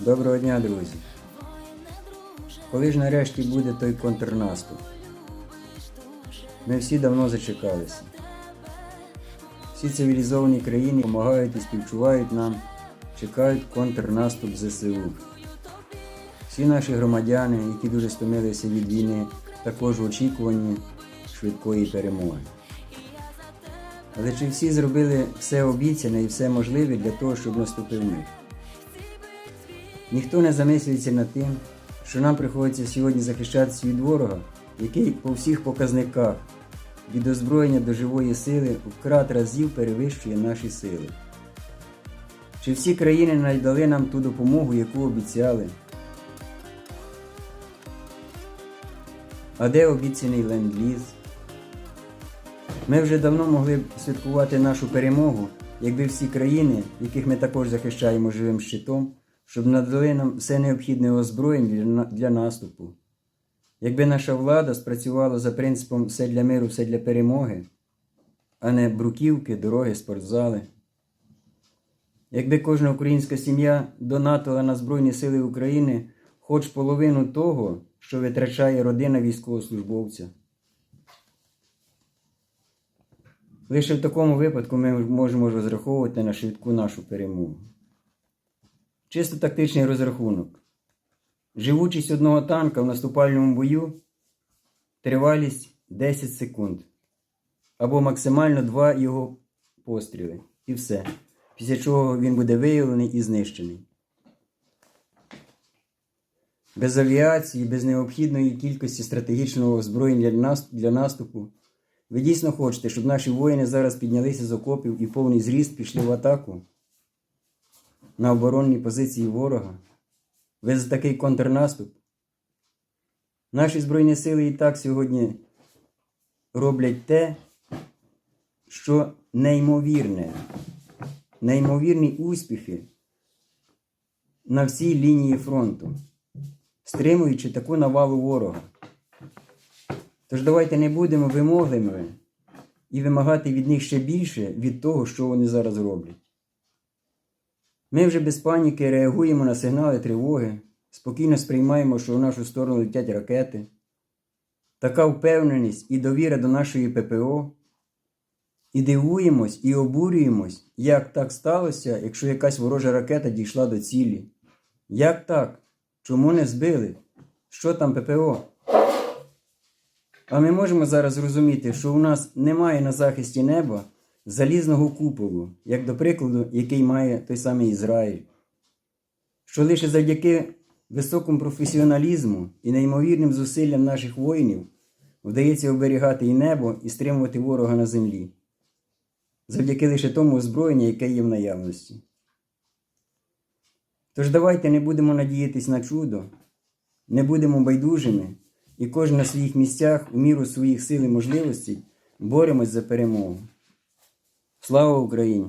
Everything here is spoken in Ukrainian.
Доброго дня, друзі. Коли ж нарешті буде той контрнаступ? Ми всі давно зачекалися. Всі цивілізовані країни допомагають і співчувають нам, чекають контрнаступ ЗСУ. Всі наші громадяни, які дуже стомилися від війни, також в очікуванні швидкої перемоги. Але чи всі зробили все обіцяне і все можливе для того, щоб наступив мир? Ніхто не замислюється над тим, що нам приходиться сьогодні захищатися від ворога, який по всіх показниках від озброєння до живої сили вкрат разів перевищує наші сили. Чи всі країни надали нам ту допомогу, яку обіцяли? А де обіцяний ленд-ліз? Ми вже давно могли б святкувати нашу перемогу, якби всі країни, яких ми також захищаємо живим щитом, щоб надали нам все необхідне озброєння для наступу. Якби наша влада спрацювала за принципом все для миру, все для перемоги, а не бруківки, дороги, спортзали. Якби кожна українська сім'я донатила на Збройні Сили України хоч половину того, що витрачає родина військовослужбовця. Лише в такому випадку ми можемо розраховувати на швидку нашу перемогу. Чисто тактичний розрахунок. Живучість одного танка в наступальному бою тривалість 10 секунд. Або максимально 2 його постріли. І все. Після чого він буде виявлений і знищений. Без авіації, без необхідної кількості стратегічного озброєння для наступу. Ви дійсно хочете, щоб наші воїни зараз піднялися з окопів і повний зріст пішли в атаку на оборонні позиції ворога? Ви за такий контрнаступ? Наші Збройні сили і так сьогодні роблять те, що неймовірне, неймовірні успіхи на всій лінії фронту, стримуючи таку навалу ворога. Тож давайте не будемо вимогливими і вимагати від них ще більше від того, що вони зараз роблять. Ми вже без паніки реагуємо на сигнали тривоги, спокійно сприймаємо, що в нашу сторону летять ракети. Така впевненість і довіра до нашої ППО. І дивуємось, і обурюємось, як так сталося, якщо якась ворожа ракета дійшла до цілі. Як так? Чому не збили? Що там ППО? А ми можемо зараз зрозуміти, що у нас немає на захисті неба залізного куполу, як до прикладу, який має той самий Ізраїль. Що лише завдяки високому професіоналізму і неймовірним зусиллям наших воїнів вдається оберігати і небо, і стримувати ворога на землі. Завдяки лише тому озброєнню, яке є в наявності. Тож давайте не будемо надіятись на чудо, не будемо байдужими і кожен на своїх місцях у міру своїх сил і можливостей боремось за перемогу. Слава Україні!